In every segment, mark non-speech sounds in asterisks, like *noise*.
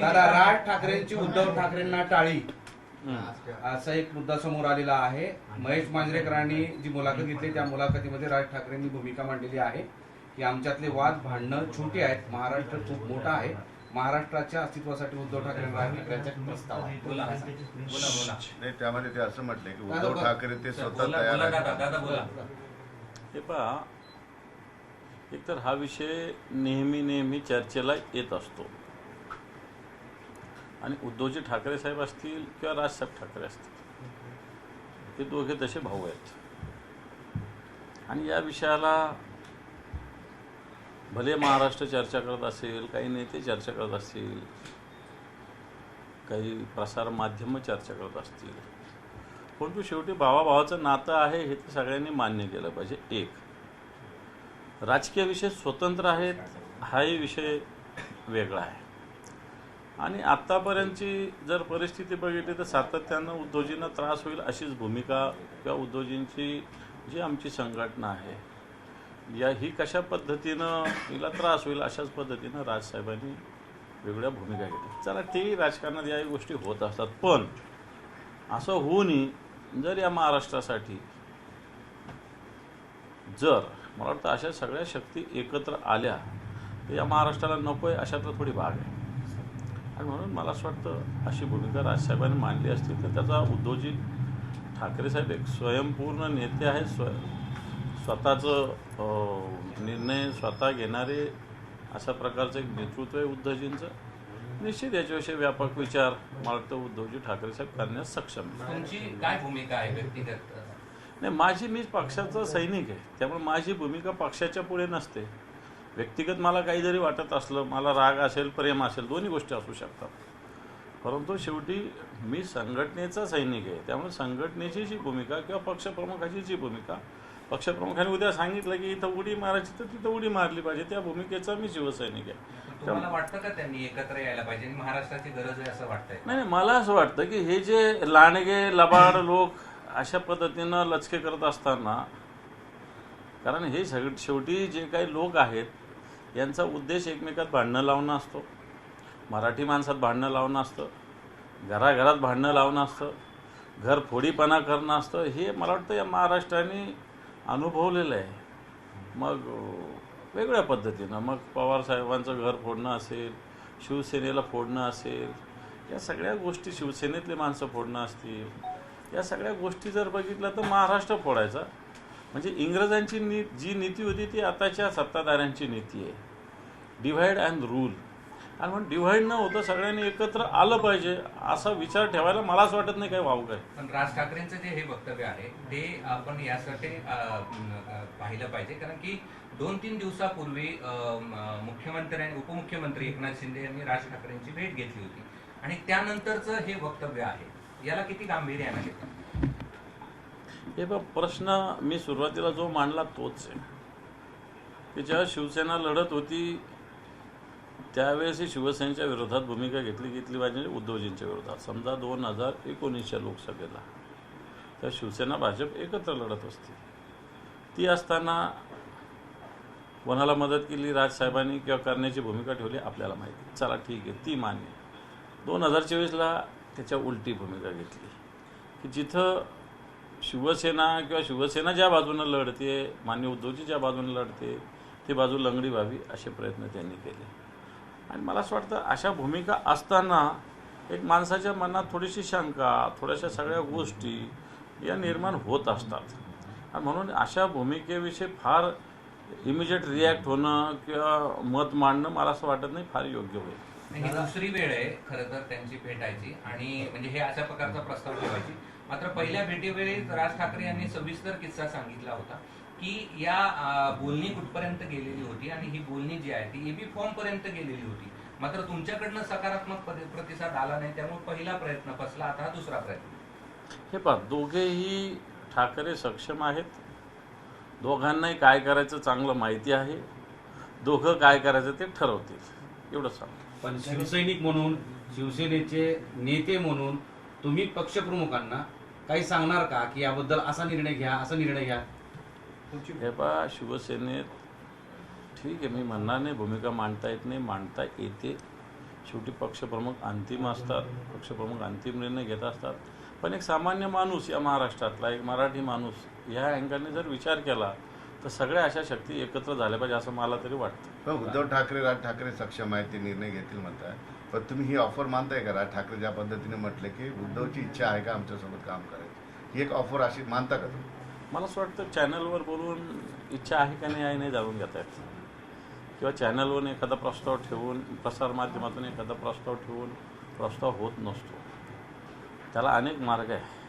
दादा राज ठाकरेंची उद्धव ठाकरेंना टाळी. असा एक मुद्दा समोर आलेला आहे. महेश मांजरेकरांनी जी मुलाखत घेतली त्या मुलाखतीमध्ये राज ठाकरेंनी भूमिका मांडलेली आहे. की आमच्यातले वाद भांडणं छोटी आहेत. महाराष्ट्र खूप मोठा आहे. महाराष्ट्राच्या अस्तित्वासाठी उद्धव ठाकरेंना राज ठाकरेंचा प्रस्ताव आहे. बोला बोला. बोला नाही त्यामध्ये ते असं म्हटलंय की उद्धव. ठाकरे ते स्वतः बोला तयार बोला आहेत. दादा दादा बोला. हे पहा एकतर हा विषय नेहमी नेहमी चर्चेला येत असतो. आणि उद्धवजी ठाकरे साहेब असतील किंवा राजसाहेब ठाकरे असतील. हे दोघे तसे भाऊ आहेत. आणि या विषयाला भले महाराष्ट्र चर्चा करत असेल काही नेते चर्चा करत असतील काही प्रसारमाध्यमं चर्चा करत असतील. परंतु शेवटी भावाभावाचं नातं आहे हे तर सगळ्यांनी मान्य केलं पाहिजे. एक राजकीय विषय स्वतंत्र आहेत हाही विषय वेगळा आहे. आणि आत्तापर्यंतची जर परिस्थिती बघितली तर सातत्यानं उद्योजींना त्रास होईल अशीच भूमिका किंवा उद्योजींची जी आमची संघटना आहे. या ही कशा पद्धतीनं हिला त्रास होईल अशाच पद्धतीनं राजसाहेबांनी वेगळ्या भूमिका घेतल्या. चला तेही राजकारणात याही गोष्टी होत असतात. पण असं होऊनही जर या महाराष्ट्रासाठी जर मला वाटतं अशा सगळ्या शक्ती एकत्र आल्या तर या महाराष्ट्राला नको आहे अशातला थोडी भाग आहे. आणि म्हणून मला असं वाटतं अशी भूमिका राजसाहेबांनी मांडली असती तर त्याचा उद्धवजी ठाकरे साहेब एक स्वयंपूर्ण नेते आहेत. स्व स्वतःचं निर्णय स्वतः घेणारे अशा प्रकारचं एक नेतृत्व आहे उद्धवजींचं. निश्चित याच्याविषयी व्यापक विचार मला वाटतं उद्धवजी ठाकरे साहेब करण्यास सक्षम. तुमची काय भूमिका आहे व्यक्तिगत? नाही माझी मी पक्षाचा सैनिक आहे. त्यामुळे माझी भूमिका पक्षाच्या पुढे नसते. व्यक्तिगत मला काही जरी वाटत असलं मला राग असेल प्रेम असेल दोन्ही गोष्टी असू शकतात. परंतु शेवटी मी संघटनेचा सैनिक आहे. त्यामुळे संघटनेची जी भूमिका किंवा पक्षप्रमुखाची जी भूमिका पक्षप्रमुखाने उद्या सांगितलं की इथं उडी मारायची तर तिथं उडी मारली पाहिजे. त्या भूमिकेचा मी शिवसैनिक आहे. तुम्हाला वाटतं का त्यांनी एकत्र यायला पाहिजे? महाराष्ट्राची गरज आहे असं वाटतंय? नाही नाही, मला असं वाटतं की हे जे लांडगे लबाड लोक अशा पद्धतीनं लचके करत असताना कारण हे सगळे शेवटी जे काही लोक आहेत यांचा उद्देश एकमेकात भांडणं लावणं असतो. मराठी माणसात भांडणं लावणं असतं. घराघरात भांडणं लावणं असतं. घर फोडीपणा करणं असतं. हे मला वाटतं या महाराष्ट्राने अनुभवलेलं आहे. मग वेगळ्या पद्धतीनं मग पवारसाहेबांचं घर फोडणं असेल शिवसेनेला फोडणं असेल या सगळ्या गोष्टी शिवसेनेतले माणसं फोडणं असतील या सगळ्या गोष्टी जर बघितल्या तर महाराष्ट्र फोडायचा. म्हणजे इंग्रजांची नी जी नीती होती ती आताच्या सत्ताधाऱ्यांची नीती आहे. डिव्हाइड अँड रूल आणि म्हणून डिव्हाइड न होतं सगळ्यांनी एकत्र आलं पाहिजे असा विचार ठेवायला मला असं वाटत नाही काही वाव काय पण राज ठाकरेंचं जे हे वक्तव्य आहे ते आपण यासाठी पाहिलं पाहिजे. कारण की दोन तीन दिवसापूर्वी मुख्यमंत्री आणि उपमुख्यमंत्री एकनाथ शिंदे यांनी राज ठाकरेंची भेट घेतली होती. आणि त्यानंतरचं हे वक्तव्य आहे. याला किती गांभीर्यानं घेतं हे बघ प्रश्न मी सुरुवातीला जो मांडला तोच आहे. की जेव्हा शिवसेना लढत होती त्यावेळेस ही शिवसेनेच्या विरोधात भूमिका घेतली घेतली पाहिजे म्हणजे उद्धवजींच्या विरोधात. समजा दोन हजार एकोणीसच्या लोकसभेला तर शिवसेना भाजप एकत्र लढत असते ती असताना कोणाला मदत केली राजसाहेबांनी किंवा करण्याची भूमिका ठेवली आपल्याला माहिती. चला ठीक आहे ती मान्य दोन हजार चोवीसला त्याच्या उलटी भूमिका घेतली. की जिथं शिवसेना किंवा शिवसेना ज्या बाजूनं लढते मान्य उद्धवजी ज्या बाजूनं लढते ती बाजू लंगडी व्हावी असे प्रयत्न त्यांनी केले. आणि मला असं वाटतं अशा भूमिका असताना एक माणसाच्या मनात थोडीशी शंका थोड्याशा सगळ्या गोष्टी या निर्माण होत असतात. आणि म्हणून अशा भूमिकेविषयी फार इमिजिएट रिॲक्ट होणं किंवा मत मांडणं मला असं वाटत नाही फार योग्य होईल. दुसरी वेळ आहे खरं तर त्यांची भेटायची. आणि म्हणजे हे अशा प्रकारचा प्रस्ताव ठेवायची. मात्र पहिल्या भेटीवेळी राज ठाकरे यांनी सविस्तर किस्सा सांगितला होता की या बोलणी कुठपर्यंत गेलेली होती आणि ही बोलणी जी आहे ती एबी फॉर्म पर्यंत गेलेली होती. मात्र तुमच्याकडनं सकारात्मक प्रतिसाद आला नाही त्यामुळे पहिला प्रयत्न फसला आता हा दुसरा प्रयत्न. हे पहा दोघेही ठाकरे सक्षम आहेत. दोघांनाही काय करायचं चांगलं माहिती आहे. दोघं काय करायचं ते ठरवतील. एवढं सांग पण शिवसैनिक म्हणून शिवसेनेचे नेते म्हणून तुम्ही पक्षप्रमुखांना काही सांगणार का की याबद्दल असा निर्णय घ्या असा निर्णय घ्या? हे पहा शिवसेनेत ठीक आहे मी म्हणणार नाही भूमिका मांडता येत नाही मांडता येते. शेवटी पक्षप्रमुख अंतिम असतात पक्षप्रमुख अंतिम निर्णय घेत असतात. पण एक सामान्य माणूस या महाराष्ट्रातला एक मराठी माणूस ह्या अँगलने जर विचार केला तर सगळ्या अशा शक्ती एकत्र झाल्या पाहिजे असं मला तरी वाटतं. उद्धव ठाकरे राज ठाकरे सक्षम आहेत ते निर्णय घेतील म्हणताय पण तुम्ही ही ऑफर मानताय का? राज ठाकरे ज्या पद्धतीने म्हटले की उद्धवची इच्छा आहे का आमच्यासोबत काम करायची? ही एक ऑफर अशी मानता का तुम्ही? मला असं वाटतं चॅनलवर बोलून इच्छा आहे का नाही आहे नाही जाणून घेता येत किंवा चॅनलवरून एखादा प्रस्ताव ठेवून प्रसारमाध्यमातून एखादा प्रस्ताव ठेवून प्रस्ताव होत नसतो. त्याला अनेक मार्ग आहे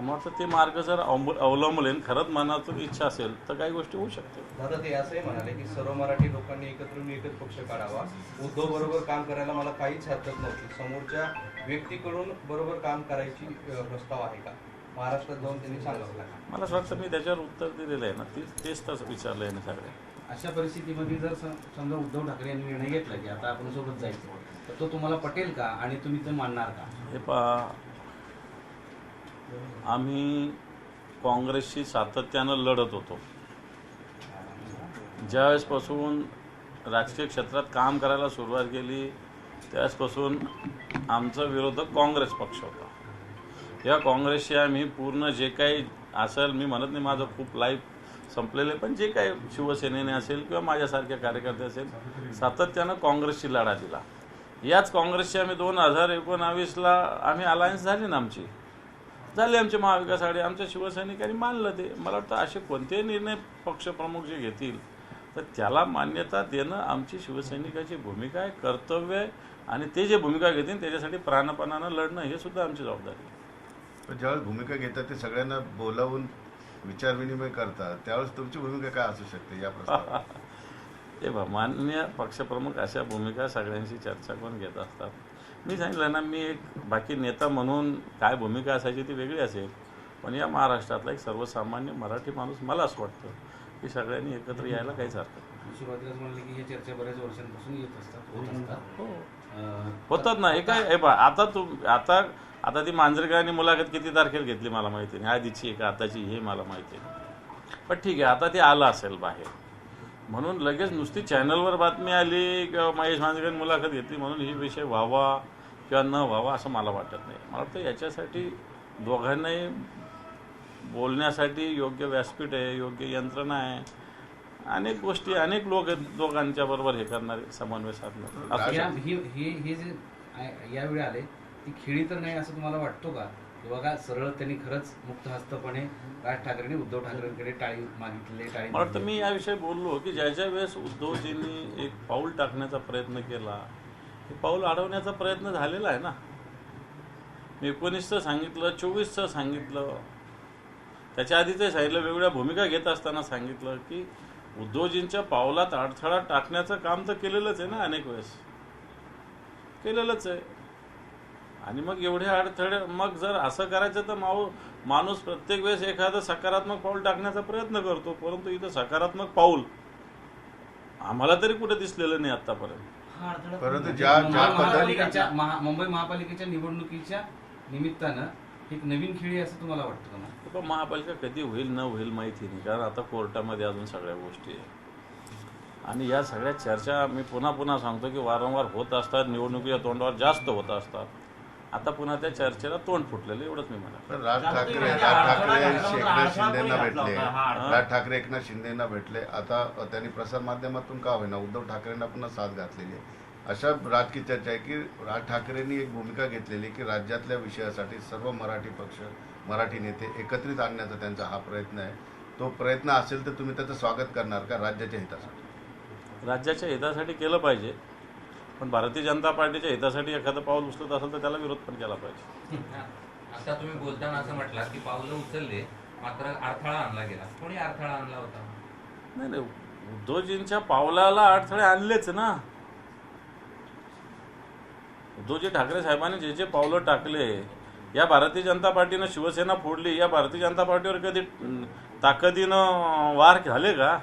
मला वाटतं ते मार्ग जर अवलंब- अवलंबले खरंच मनातून इच्छा असेल तर काही गोष्टी होऊ शकतात दादा ते असंही म्हणाले की सर्व मराठी लोकांनी एकत्र येऊन एकच पक्ष काढावा. उद्धव बरोबर काम करायला मला काहीच हरकत नव्हती. समोरच्या व्यक्तीकडून बरोबर काम करायची प्रस्ताव आहे का? महाराष्ट्रात जाऊन त्यांनी सांगावं लागेल मला असं वाटतं मी त्याच्यावर उत्तर दिलेलं आहे ना. तेच तेच तर विचारलं आहे ना सगळे. अशा परिस्थितीमध्ये जर सम- समजा उद्धव ठाकरे यांनी निर्णय घेतला की आता आपण सोबत जायचं तर तो तुम्हाला पटेल का? आणि तुम्ही ते मानणार का? हे पहा आम्ही काँग्रेसशी सातत्यानं लढत होतो. ज्यावेळेसपासून राजकीय क्षेत्रात काम करायला सुरुवात केली त्यावेळेसपासून आमचा विरोधक काँग्रेस पक्ष होता. या काँग्रेसशी आम्ही पूर्ण जे काही असेल मी म्हणत नाही माझं खूप लाईफ संपलेलं पण जे काही शिवसेनेने असेल किंवा माझ्यासारख्या कार्यकर्ते असेल सातत्यानं काँग्रेसशी लढा दिला. याच काँग्रेसशी आम्ही दोन हजार एकोणावीसला आम्ही अलायन्स झाली ना आमची. झाली आमची महाविकास आघाडी आमच्या शिवसैनिकांनी मानलं ते. मला वाटतं असे कोणतेही निर्णय पक्षप्रमुख जे घेतील तर त्याला मान्यता देणं आमची शिवसैनिकाची भूमिका आहे कर्तव्य आहे. आणि ते जे भूमिका घेतील त्याच्यासाठी प्राणपणानं लढणं हे सुद्धा आमची जबाबदारी आहे. ज्यावेळेस भूमिका घेतात ते सगळ्यांना बोलावून विचारविनिमय करतात. त्यावेळेस तुमची भूमिका काय असू शकते या प्रस्तावात ते *laughs* बा मान्य पक्षप्रमुख अशा भूमिका सगळ्यांशी चर्चा करून घेत असतात. मी सांगितलं ना मी एक बाकी नेता म्हणून काय भूमिका असायची ती वेगळी असेल पण या महाराष्ट्रातला एक सर्वसामान्य मराठी माणूस मला असं वाटतं की सगळ्यांनी एकत्र यायला काहीच हरकत नाही. सुरुवातीलाच म्हणले की हे चर्चा बऱ्याच वर्षांपासून येत असतात होत असतात. हो. अ, होतात ना. हे काय हे बा आता तू आता आता ती मांजरेकरांनी मुलाखत किती तारखेला घेतली मला माहिती नाही. आधीची आहे का आताची हे मला माहिती नाही. पण ठीक आहे आता ते आलं असेल बाहेर. म्हणून लगेच नुसती चॅनलवर बातमी आली किंवा महेश मांजरेकरांनी मुलाखत घेतली म्हणून ही विषय व्हावा किंवा न व्हावा असं मला वाटत नाही. मला वाटतं याच्यासाठी दोघांनाही बोलण्यासाठी योग्य व्यासपीठ आहे योग्य यंत्रणा आहे. अनेक गोष्टी अनेक लोक आहेत दोघांच्या बरोबर हे करणारे समन्वय साधणार यावेळी आले ती खेळी तर नाही असं तुम्हाला वाटतो की? बघा सरळ त्यांनी खरंच मुक्त हस्तपणे राज ठाकरेंनी उद्धव ठाकरेंकडे टाळी मागितले टाळी मला वाटतं. मी याविषयी बोललो की ज्या ज्या वेळेस उद्धवजींनी एक पाऊल टाकण्याचा प्रयत्न केला ते पाऊल अडवण्याचा प्रयत्न झालेला आहे ना. मी एकोणीसचं सांगितलं चोवीसचं सांगितलं. त्याच्या आधीचं सांगितलं वेगवेगळ्या भूमिका घेत असताना सांगितलं की उद्धवजींच्या पावलात अडथळा टाकण्याचं काम तर केलेलंच आहे ना अनेक वेळेस. केलेलंच आहे. आणि मग एवढे अडथळे मग जर असं करायचं तर माऊ माणूस प्रत्येक वेळेस एखादं सकारात्मक पाऊल टाकण्याचा प्रयत्न करतो परंतु इथं सकारात्मक पाऊल आम्हाला तरी कुठे दिसलेलं नाही आतापर्यंत. परंतु ज्या- मुंबई महापालिकेच्या महा- मुंबई महापालिकेच्या निवडणुकीच्या निमित्तानं एक नवीन खेळी असं तुम्हाला वाटतं? पण महापालिका कधी होईल न होईल माहिती नाही कारण आता कोर्टामध्ये अजून सगळ्या गोष्टी आहे आणि या सगळ्या चर्चा मी पुन्हा पुन्हा सांगतो की वारंवार होत असतात निवडणुकीच्या तोंडावर जास्त होत असतात. आता पुन्हा त्या चर्चेला तोंड फुटलेलं एवढंच मी म्हणा पण राज ठाकरे राज ठाकरे एकनाथ शिंदेना भेटले. राज ठाकरे एकनाथ शिंदेना भेटले. आता त्यांनी प्रसार माध्यमातून का होईना उद्धव ठाकरेंना पुन्हा साथ घातलेली आहे. अशा राजकीय चर्चा आहे की राज ठाकरेंनी एक भूमिका घेतलेली की राज्यातल्या विषयासाठी सर्व मराठी पक्ष मराठी नेते एकत्रित आणण्याचा त्यांचा हा प्रयत्न आहे. तो प्रयत्न असेल तर तुम्ही त्याचं स्वागत करणार का राज्याच्या हितासाठी? राज्याच्या हितासाठी केलं पाहिजे. पण भारतीय जनता पार्टीच्या हितासाठी एखादं पाऊल उचलत असेल तर त्याला विरोध पण केला पाहिजे. *laughs* आता तुम्ही बोलताना असं म्हटलात की पावलं उचलले मात्र अडथळा आणला गेला. कोणी अडथळा आणला होता? नाही नाही. उद्धवजींच्या पावलाला अडथळे आणलेच ना. उद्धवजी ठाकरे साहेबांनी जे जे पावलं टाकले या भारतीय जनता पार्टीनं शिवसेना फोडली या भारतीय जनता पार्टीवर कधी ताकदीनं वार झाले का?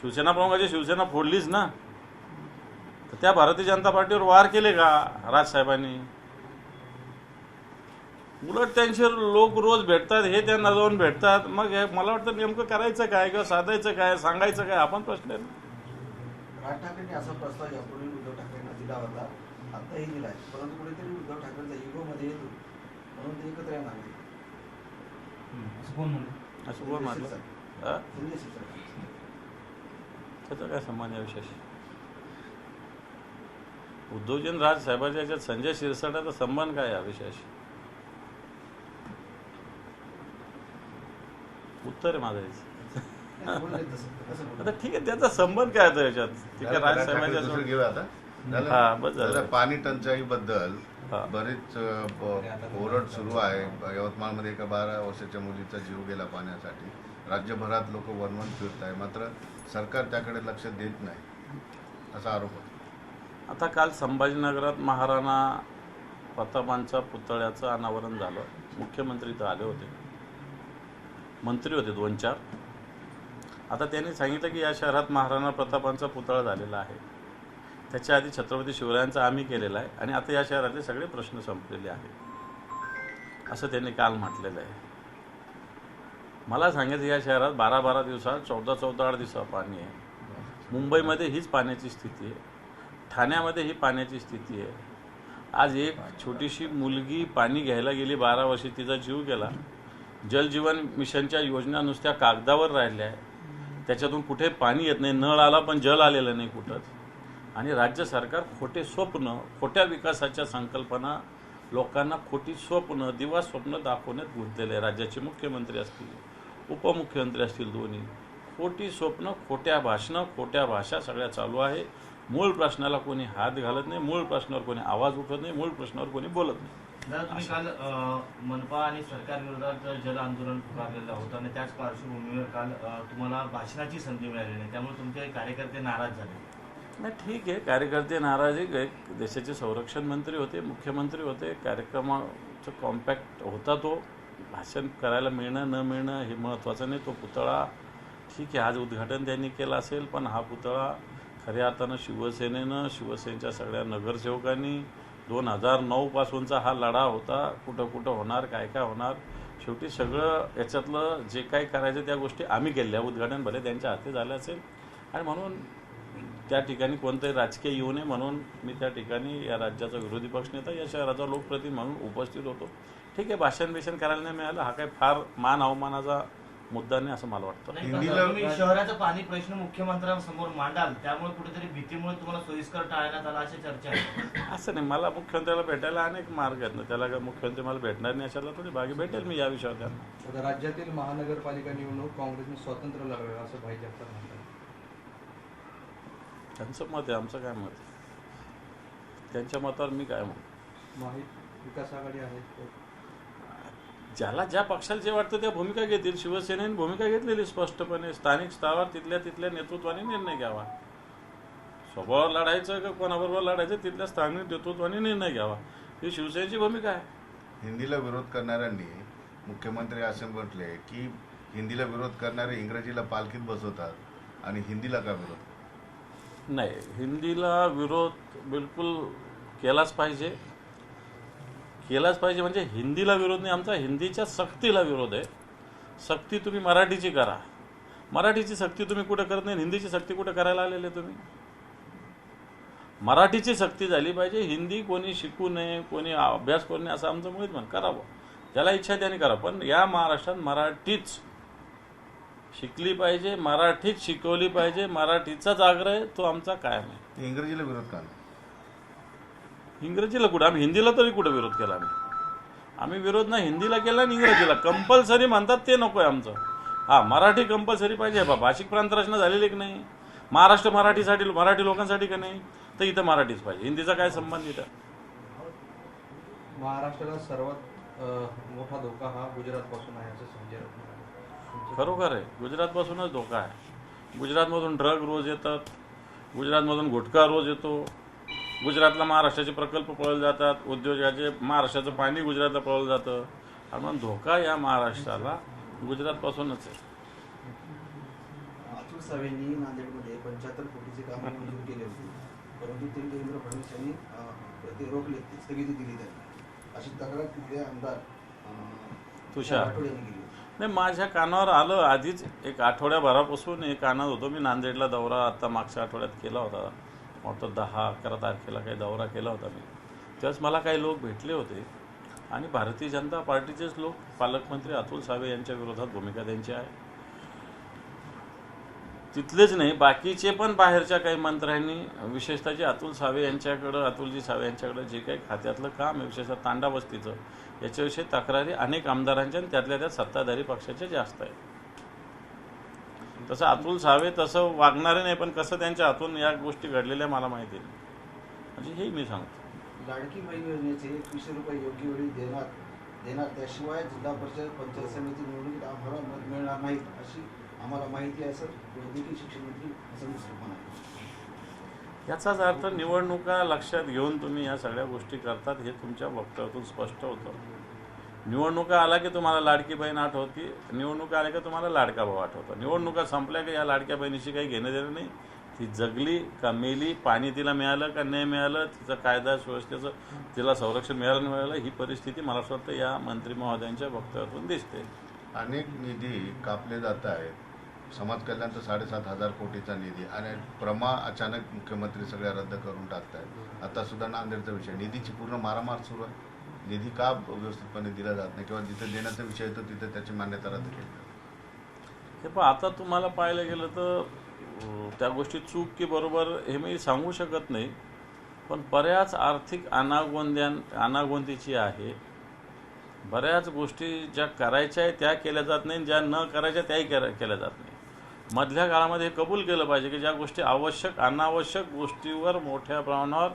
शिवसेना प्रमुखाची शिवसेना फोडलीच ना. तर त्या भारतीय जनता पार्टीवर वार केले का राजसाहेबांनी? उलट त्यांचे लोक रोज भेटतात हे त्यांना जाऊन भेटतात. मग हे मला वाटतं नेमकं करायचं काय किंवा साधायचं काय सांगायचं काय आपण प्रश्न आहे ना. राज ठाकरेंनी असा प्रस्ताव यापूर्वी उद्धव ठाकरेंना दिला होता आत्ताही दिलाय परंतु कुठेतरी उद्धव ठाकरेंचा इगो मध्ये येतो. म्हणून ते एकत्र येणार नाही. असं कोण म्हणलं? असं कोण हा? त्याचा काय संबंध या विषयाशी उद्धवजीन राज साहेबाच्या याच्यात संजय शिरसाटाचा संबंध काय या विषयाशी? उत्तर आहे माझं. *laughs* आता? ठीक आहे त्याचा संबंध काय आता याच्यात? ठीक आहे राज साहेबांच्या? हा, बस झालं. पाणी टंचाई बद्दल. बरेच ओरड सुरू आहे. यवतमाळमध्ये एका बारा वर्षाच्या मुलीचा जीव गेला पाण्यासाठी. राज्यभरात लोक वनवन फिरत आहे मात्र सरकार त्याकडे लक्ष देत नाही. असा आरोप होता. आता काल संभाजीनगरात महाराणा प्रतापांच्या पुतळ्याचं अनावरण झालं. मुख्यमंत्री तर आले होते. मंत्री होते दोन चार. आता त्यांनी सांगितलं की या शहरात महाराणा प्रतापांचा पुतळा झालेला आहे. त्याच्या आधी छत्रपती शिवरायांचा आम्ही केलेला आहे आणि आता या शहरातले सगळे प्रश्न संपलेले आहेत. असं त्यांनी काल म्हटलेलं आहे. मला सांगायचं या शहरात बारा बारा दिवसात चौदा चौदा आठ दिवसा पाणी आहे. मुंबईमध्ये हीच पाण्याची स्थिती आहे. ठाण्यामध्ये ही पाण्याची स्थिती आहे. आज एक छोटीशी मुलगी पाणी घ्यायला गेली बारा वर्षे तिचा जीव गेला. जलजीवन मिशनच्या योजना नुसत्या कागदावर राहिल्या आहे त्याच्यातून कुठे पाणी येत नाही नळ आला पण जल आलेलं नाही कुठंच. आणि राज्य सरकार खोटे स्वप्न खोट्या विकासाच्या संकल्पना लोकांना खोटी स्वप्न दिवा स्वप्न दाखवण्यात गुंतलेले आहे. राज्याचे मुख्यमंत्री असतील उपमुख्यमंत्री असतील दोन्ही. खोटी स्वप्न खोट्या भाषणं खोट्या भाषा सगळ्या चालू आहे. मूळ प्रश्नाला कोणी हात घालत नाही मूळ प्रश्नावर कोणी आवाज उठवत नाही मूळ प्रश्नावर कोणी बोलत नाही. तुम्ही काल मनपा आणि सरकार विरोधात जल आंदोलन पुकारलेलं होतं आणि त्याच पार्श्वभूमीवर काल तुम्हाला भाषणाची संधी मिळाली नाही. त्यामुळे तुमचे कार्यकर्ते नाराज झाले. नाही ठीक आहे. कार्यकर्ते नाराजी एक देशाचे संरक्षण मंत्री होते मुख्यमंत्री होते. कार्यक्रमाचं कॉम्पॅक्ट होता तो. भाषण करायला मिळणं न मिळणं हे महत्त्वाचं नाही. तो पुतळा ठीक आहे आज उद्घाटन त्यांनी केलं असेल पण हा पुतळा खऱ्या अर्थानं शिवसेनेनं शिवसेनेच्या सगळ्या नगरसेवकांनी दोन हजार नऊपासूनचा हा लढा होता. कुठं कुठं होणार काय काय होणार? शेवटी सगळं याच्यातलं जे काही करायचं त्या गोष्टी आम्ही केल्या. उद्घाटन भले त्यांच्या हाती झालं असेल. आणि म्हणून त्या ठिकाणी कोणतंही राजकीय येऊ नये म्हणून मी त्या ठिकाणी या राज्याचा विरोधी पक्षनेता या शहराचा लोकप्रतिनिधी म्हणून उपस्थित होतो. ठीक आहे भाषण बिषण करायला नाही मिळालं. हा काही फार मान अवमानाचा मुद्दा नाही असं मला वाटतं. हिंदीला- शहराचा पाणी प्रश्न मुख्यमंत्र्यांसमोर मांडाल त्यामुळे कुठेतरी भीतीमुळे तुम्हाला सोयीस्कर टाळण्यात आला अशी चर्चा आहे. असं नाही मला मुख्यमंत्र्याला भेटायला अनेक मार्ग आहेत ना. त्याला काय मुख्यमंत्री मला भेटणार नाही अशाला थोडी बाकी भेटेल मी या विषयावर त्यांना. राज्यातील महानगरपालिका निवडणूक काँग्रेसने स्वतंत्र लढवेल असं भाई जगताप म्हणतात. त्यांचं मत आहे आमचं काय मत आहे? त्यांच्या मतावर मी काय म्हणू? माहीत विकास आघाडी आहे ज्याला ज्या पक्षाला जे वाटतं त्या भूमिका घेतील. शिवसेनेने भूमिका घेतलेली स्पष्टपणे. स्थानिक स्तरावर तिथल्या तिथल्या नेतृत्वाने निर्णय घ्यावा. स्वभावावर लढायचं का कोणाबरोबर लढायचं तिथल्या स्थानिक नेतृत्वाने निर्णय घ्यावा. ही शिवसेनेची भूमिका आहे. हिंदीला विरोध करणाऱ्यांनी मुख्यमंत्री असे म्हटले की हिंदीला विरोध करणारे इंग्रजीला पालखीत बसवतात आणि हिंदीला का विरोध? नाही हिंदीला विरोध बिलकुल केलाच पाहिजे. केलाच पाहिजे. म्हणजे हिंदीला विरोध नाही आमचा हिंदीच्या सक्तीला विरोध आहे. सक्ती तुम्ही मराठीची करा. मराठीची सक्ती तुम्ही कुठं करत नाही हिंदीची सक्ती कुठं करायला आलेले तुम्ही? मराठीची सक्ती झाली पाहिजे हिंदी कोणी शिकू नये कोणी अभ्यास करू नये असं आमचं मुळीच म्हण करावं. ज्याला इच्छा त्याने करा. पण या महाराष्ट्रात मराठीच शिकली पाहिजे मराठीच शिकवली पाहिजे मराठीचाच आग्रह आहे तो आमचा कायम आहे. इंग्रजीला विरोध का इंग्रजीला कुठं? आम्ही हिंदीला तरी कुठं विरोध केला आम्ही? आम्ही विरोध ना हिंदीला केला आणि इंग्रजीला. कंपल्सरी म्हणतात ते नको आहे आमचं. हा मराठी कंपल्सरी पाहिजे बा भाषिक प्रांत रचना झालेली की नाही? महाराष्ट्र मराठीसाठी मराठी लोकांसाठी का नाही? तर इथं मराठीच पाहिजे. हिंदीचा काय संबंध इथं? महाराष्ट्राला सर्वात मोठा धोका हा गुजरात पासून आहे असं संजय. खरोखर आहे. गुजरातपासूनच धोका आहे. गुजरातमधून ड्रग रोज येतात. गुजरातमधून गुटखा रोज येतो. गुजरातला महाराष्ट्राचे प्रकल्प पळवले जातात उद्योगाचे महाराष्ट्राचं पाणी गुजरातला पळवलं जातं. आणि म्हणून धोका या महाराष्ट्राला गुजरातपासूनच आहे. अतुल सावेंनी नांदेडमध्ये पंच्याहत्तर कोटीचे काम मंजूर केले होते. परंतु ते देवेंद्र फडणवीस यांनी अं, ते रोखले ते स्थगिती दिली त्यांनी. अशी तक्रार तिथले आमदार अं, तुषार. यांनी केली. नाही माझ्या कानावर आलं आधीच एक आठवड्याभरापासून एक कानात होतो. मी नांदेडला दौरा आता मागच्या आठवड्यात केला होता. आता दहा अकरा तारखेला काही दौरा केला होता मी. त्यावेळेस मला काही लोक भेटले होते. आणि भारतीय जनता पार्टीचेच लोक पालकमंत्री अतुल सावे यांच्या विरोधात भूमिका त्यांची आहे. तिथलेच नाही बाकीचे पण बाहेरच्या काही मंत्र्यांनी विशेषतः जे अतुल सावे यांच्याकडं अतुलजी सावे यांच्याकडं जे काही खात्यातलं काम आहे विशेषतः तांडा बस्तीचं याच्याविषयी तक्रारी अनेक आमदारांच्या आणि त्यातल्या त्यात सत्ताधारी पक्षाच्या जास्त आहेत. तसं अतुल सावे तसं वागणारे नाही पण कसं त्यांच्या हातून या गोष्टी घडलेल्या मला माहिती नाही म्हणजे हे मी सांगतो. लाडकी बहीण योजनेचे एकवीसशे रुपये योग्य वेळी देणार देणार त्याशिवाय जिल्हा परिषद पंचायत समिती निवडणुकीत आम्हाला मत मिळणार नाहीत अशी आम्हाला माहिती आहे सर वैद्यकीय शिक्षण मंत्री हसन म्हणाले. याचाच अर्थ निवडणुका लक्षात घेऊन तुम्ही या सगळ्या गोष्टी करतात हे तुमच्या वक्तव्यातून स्पष्ट होतं. निवडणुका आला की तुम्हाला लाडकी बहीण आठवती निवडणुका आल्या की तुम्हाला लाडका भाऊ आठवतो. निवडणुका संपल्या की या लाडक्या बहिणीशी काही घेणं देणं नाही. ती जगली का मेली पाणी तिला मिळालं का नाही मिळालं तिचं कायदा सुव्यवस्थेचं तिला संरक्षण मिळालं नाही मिळालं ही परिस्थिती मला असं वाटतं या मंत्री महोदयांच्या वक्तव्यातून दिसते. अनेक निधी कापले जात आहेत. समाज कल्याणचा साडेसात हजार कोटीचा निधी आणि प्रमा अचानक मुख्यमंत्री सगळ्या रद्द करून टाकतायत. आता सुद्धा नांदेडचा विषय निधीची पूर्ण मारामार सुरू आहे. निधी का व्यवस्थितपणे दिला जात नाही किंवा जिथे देण्याचा विषय येतो तिथे त्याची मान्यता रद्द केली जाते. हे पण आता तुम्हाला पाहायला गेलं तर त्या गोष्टी चूक की बरोबर हे मी सांगू शकत नाही पण बऱ्याच आर्थिक अनागोंद्यां अनागोंदीची आहे बऱ्याच गोष्टी ज्या करायच्या आहे त्या केल्या जात नाही ज्या न करायच्या त्याही केल्या केल्या जात नाही मधल्या काळामध्ये हे कबूल केलं पाहिजे की ज्या गोष्टी आवश्यक अनावश्यक गोष्टीवर मोठ्या प्रमाणावर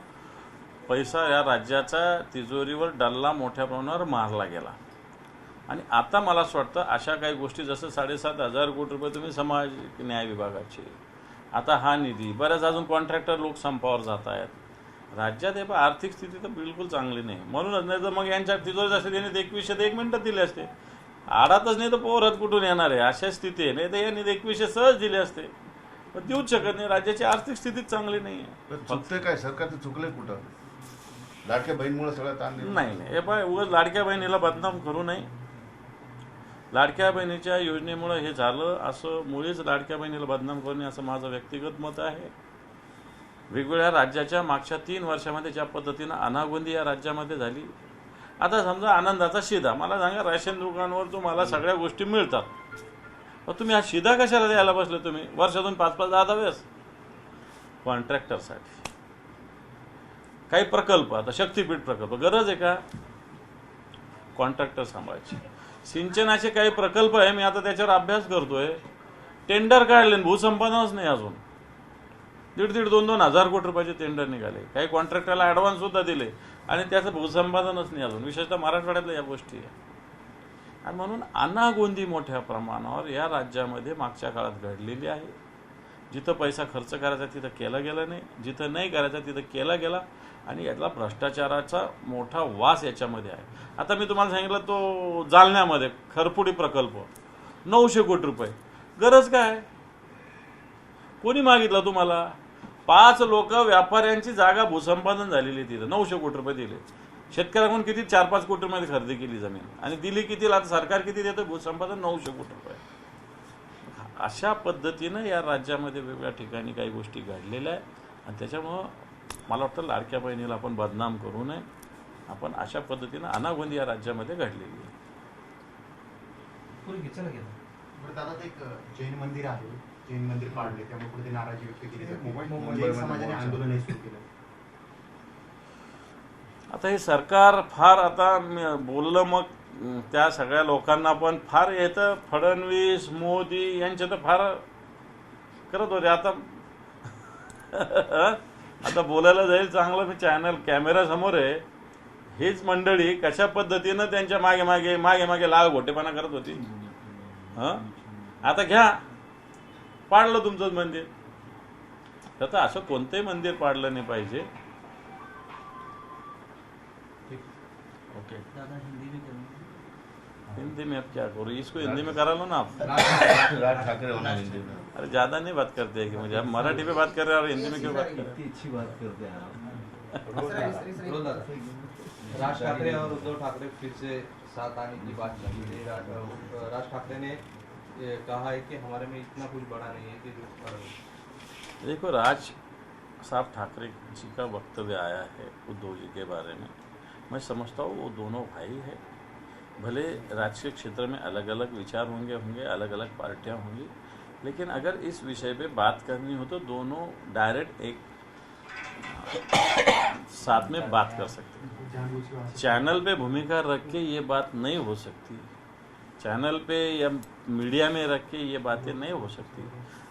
पैसा या राज्याचा तिजोरीवर डल्ला मोठ्या प्रमाणावर मारला गेला. आणि आता मला असं वाटतं अशा काही गोष्टी जसं साडेसात हजार कोटी रुपये तुम्ही समाज न्याय विभागाचे आता हा निधी बऱ्याच अजून कॉन्ट्रॅक्टर लोक संपावर जात आहेत. राज्यात हे पण आर्थिक स्थिती तर बिलकुल चांगली नाही. म्हणूनच नाही तर मग यांच्या तिजोरीत असते त्यांनी एकवीसशे ते एक मिनटं दिले असते. आडातच नाही तर पोहरत कुठून येणार आहे? अशा स्थिती आहे. नाही तर यांनी एकवीसशे सहज दिले असते. पण देऊच शकत नाही. राज्याची आर्थिक स्थितीच चांगली नाही आहे. काय? सरकार चुकले कुठं? लाडक्या बहीणमुळे सगळं ताण नाही नाही. हे पाय उगाच लाडक्या बहिणीला बदनाम करू नये. लाडक्या बहिणीच्या योजनेमुळे हे झालं असं मुळीच लाडक्या बहिणीला बदनाम करू नये असं माझं व्यक्तिगत मत आहे. वेगवेगळ्या राज्याच्या मागच्या तीन वर्षामध्ये ज्या पद्धतीनं अनागोंदी या राज्यामध्ये झाली. आता समजा आनंदाचा शिदा. मला सांगा राशन दुकानावर तुम्हाला सगळ्या गोष्टी मिळतात. मग तुम्ही हा शिदा कशाला द्यायला बसले तुम्ही? वर्षातून पाच पाच दहा दहा वेळेस. कॉन्ट्रॅक्टरसाठी काही प्रकल्प आता शक्तीपीठ प्रकल्प गरज आहे का? कॉन्ट्रॅक्टर सांभाळायचे. सिंचनाचे काही प्रकल्प आहे मी आता त्याच्यावर अभ्यास करतोय. टेंडर काढले आणि भूसंपादनच नाही अजून. दीड दीड दोन दोन हजार कोटी रुपयाचे टेंडर निघाले. काही कॉन्ट्रॅक्टरला ॲडव्हान्स सुद्धा दिले. आणि त्याचं भूसंपादनच नाही अजून. विशेषतः मराठवाड्यातल्या या गोष्टी. आहे आणि म्हणून अनागोंदी मोठ्या प्रमाणावर या राज्यामध्ये मागच्या काळात घडलेली आहे. जिथं पैसा खर्च करायचा तिथं केला गेला नाही. जिथं नाही करायचा तिथं केला गेला. आणि यातला भ्रष्टाचाराचा मोठा वास याच्यामध्ये आहे. आता मी तुम्हाला सांगितलं तो जालन्यामध्ये खरपुडी प्रकल्प. नऊशे कोटी रुपये. गरज काय? कोणी मागितलं तुम्हाला? पाच लोक व्यापाऱ्यांची जागा भूसंपादन झालेली आहे तिथं. नऊशे कोटी रुपये दिले. शेतकऱ्याकडून किती? चार पाच कोटी खरेदी केली जमीन. आणि दिली किती? आता सरकार किती देतं? भूसंपादन नऊशे कोटी रुपये. अशा पद्धतीनं या राज्यामध्ये वेगवेगळ्या ठिकाणी काही गोष्टी घडलेल्या आहेत. आणि त्याच्यामुळं मला वाटतं लाडक्या बहिणीला आपण बदनाम करू नये. आपण अशा पद्धतीनं अनागोंदी या राज्यामध्ये घडलेली आहे. पुढे घे, चला घे. बरं दादा ते एक जैन मंदिर आहे. जैन मंदिर पाडले त्यामुळे पुढे नाराजी व्यक्त केली जैन समाजाने आंदोलन सुरू केलं. आता हे सरकार फार आता बोललं मग त्या सगळ्या लोकांना पण फार येतं. फडणवीस मोदी यांचे तर फार करत होते. आता *laughs* आता बोलायला जाईल चांगलं. मी चॅनल कॅमेरा समोर आहे. हीच मंडळी कशा पद्धतीनं त्यांच्या मागे मागे मागे मागे लाल घोटेपणा करत होती? हं? आता घ्या. पाडलं तुमचं मंदिर. तर असं कोणतंही मंदिर पाडलं नाही पाहिजे. ओके. हिंदी में अब क्या करो? इसको हिंदी में करा लो ना आप। राज ठाकरे होना हिंदी में। अरे ज़्यादा नहीं बात करते हैं कि मुझे। हम मराठी में बात कर रहे हैं और हिंदी में क्यों बात कर रहे हैं? अच्छी बात करते हैं आप। राज। ठाकरे और उद्धव ठाकरे फिर से साथ आने की बात चल रही है राज ठाकरे ने कहा है कि हमारे में इतना कुछ बड़ा नहीं है कि जो देखो राज साहब ठाकरे जी का वक्तव्य आया है उद्धव जी के बारे में। मैं समझता हूँ वो दोनों भाई है। भले राजकीय क्षेत्र में अलग अलग विचार होंगे होंगे अलग अलग पार्टियाँ होंगी, लेकिन अगर इस विषय पे बात करनी हो तो दोनों डायरेक्ट एक साथ में बात कर सकते हैं। चैनल पे भूमिका रख के ये बात नहीं हो सकती। चैनल पे या मीडिया में रख के ये बातें नहीं हो सकती।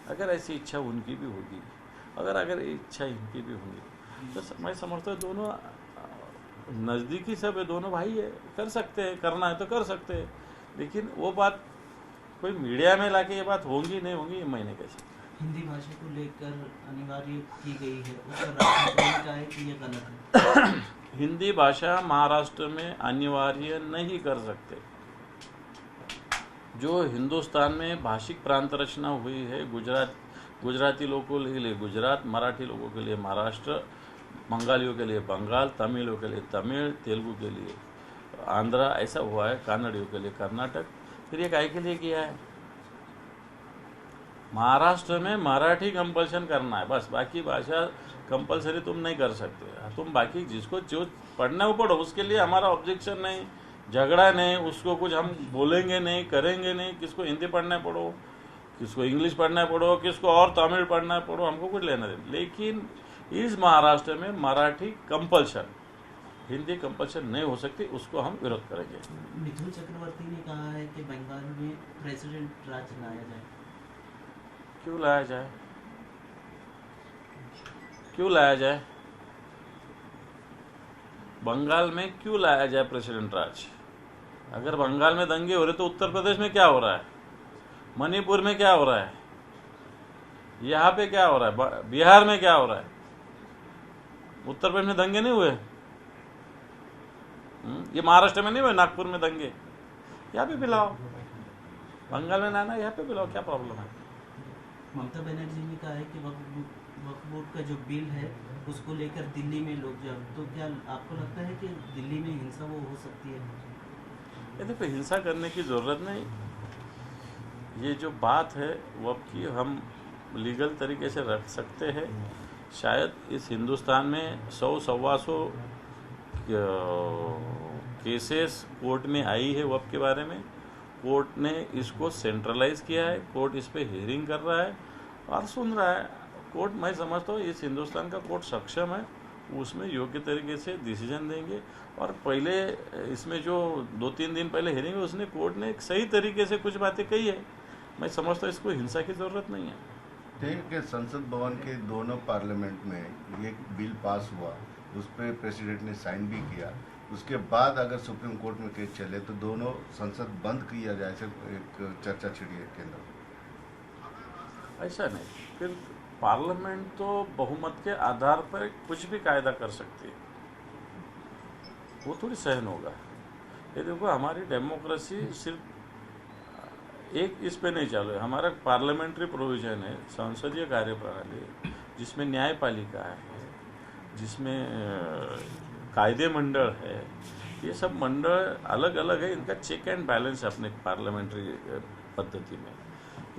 अगर ऐसी इच्छा उनकी भी होगी, अगर अगर इच्छा इनकी भी होगी तो मैं समझता हूँ दोनों नज़दीकी सब है दोनों भाई है कर सकते हैं करना है तो कर सकते हैं। लेकिन वो बात कोई मीडिया में लाके ये बात होंगी नहीं होंगी ये मैं नहीं कह सकता हिंदी भाषा को लेकर अनिवार्य की गई है उस पर है कि ये गलत है। *coughs* हिंदी भाषा महाराष्ट्र में अनिवार्य नहीं कर सकते। जो हिंदुस्तान में भाषिक प्रांत रचना हुई है गुजरात गुजराती लोगों के लिए गुजरात मराठी लोगों के लिए महाराष्ट्र बंगालियों के लिए बंगाल, तमिलों के लिए तमिल, तेलुगु के लिए आंध्रा, ऐसा हुआ है, कन्नड़ियों के लिए कर्नाटक, फिर ये काय के लिए किया है। महाराष्ट्र में मराठी कंपल्शन करना है, बस, बाकी भाषा कंपलसरी तुम नहीं कर सकते। तुम बाकी जिसको जो पढ़ना है वो पढ़ो, उसके लिए हमारा ऑब्जेक्शन नहीं, झगड़ा नहीं, उसको कुछ हम बोलेंगे नहीं, करेंगे नहीं, किसको हिंदी पढ़ना है पढ़ो, किसको इंग्लिश पढ़ना है पढ़ो, किसको और तमिल पढ़ना है पढ़ो, हमको कुछ लेना देना। लेकिन इस महाराष्ट्र में मराठी कंपल्शन हिंदी कंपल्शन नहीं हो सकती उसको हम विरोध करेंगे। मिथुन चक्रवर्ती ने कहा है कि बंगाल में प्रेसिडेंट राज लाया जाए। क्यों लाया जाए? क्यों लाया जाए? बंगाल में क्यों लाया जाए प्रेसिडेंट राज अगर बंगाल में दंगे हो रहे तो उत्तर प्रदेश में क्या हो रहा है? मणिपुर में क्या हो रहा है? यहाँ पे क्या हो रहा है? बिहार में क्या हो रहा है? उत्तर प्रदेश में दंगे नहीं हुए? हम्म, ये महाराष्ट्र में नहीं हुए? नागपुर में दंगे? यहाँ पे पिलाओ बंगाल में ना ना यहाँ पे पिलाओ क्या प्रॉब्लम है? ममता बनर्जी ने कहा है कि वक्फ बोर्ड का जो बिल है उसको लेकर दिल्ली में लोग जब तो क्या आपको लगता है कि दिल्ली में हिंसा वो हो सकती है? ये देखो हिंसा करने की ज़रूरत नहीं। ये जो बात है वो अब की हम लीगल तरीके से रख सकते हैं। शायद इस हिंदुस्तान में सौ सवा सौ केसेस कोर्ट में आई है वब के बारे में। कोर्ट ने इसको सेंट्रलाइज किया है कोर्ट इस पर हियरिंग कर रहा है और सुन रहा है। कोर्ट मैं समझता हूँ, इस हिंदुस्तान का कोर्ट सक्षम है, उसमें योग्य तरीके से डिसीज़न देंगे। और पहले, इसमें जो दो तीन दिन पहले हियरिंग उसने कोर्ट ने सही तरीके से कुछ बातें कही है। मैं समझता हूँ, इसको हिंसा की ज़रूरत नहीं है। ठीक है संसद भवन के दोनों पार्लियामेंट में ये बिल पास हुआ। उस पर प्रेसिडेंट ने साइन भी किया। उसके बाद अगर सुप्रीम कोर्ट में केस चले तो दोनों संसद बंद किया जाए, ऐसे एक चर्चा छिड़ी है केंद्र में। ऐसा नहीं। फिर पार्लियामेंट तो बहुमत के आधार पर कुछ भी कायदा कर सकती है। वो थोड़ी सहन होगा। ये देखो, हमारी डेमोक्रेसी सिर्फ़ एक इस पे नहीं चालू है। हमारा पार्लियामेंट्री प्रोविज़न है, संसदीय कार्य प्रणाली जिसमें न्यायपालिका है, जिसमें कायदे मंडल है, ये सब मंडल अलग अलग है। इनका चेक एंड बैलेंस अपने पार्लियामेंट्री पद्धति में।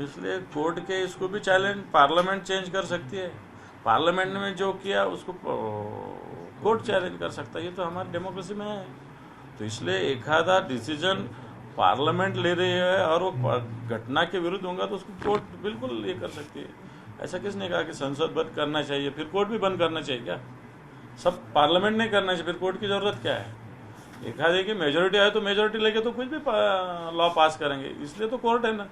इसलिए कोर्ट के इसको भी चैलेंज, पार्लियामेंट चेंज कर सकती है। पार्लियामेंट ने जो किया, उसको कोर्ट चैलेंज कर सकता है। ये तो हमारी डेमोक्रेसी में है। तो इसलिए एक आधा डिसीज़न पार्लियामेंट ले रही है और वो घटना के विरुद्ध होगा तो उसको कोर्ट बिल्कुल ये कर सकती है। ऐसा किसने कहा कि संसद बंद करना चाहिए? फिर कोर्ट भी बंद करना चाहिए क्या? सब पार्लियामेंट नहीं करना चाहिए, फिर कोर्ट की ज़रूरत क्या है? देखा आधे की मेजोरिटी आए तो मेजोरिटी लेके तो कुछ भी लॉ पास करेंगे। इसलिए तो कोर्ट है ना।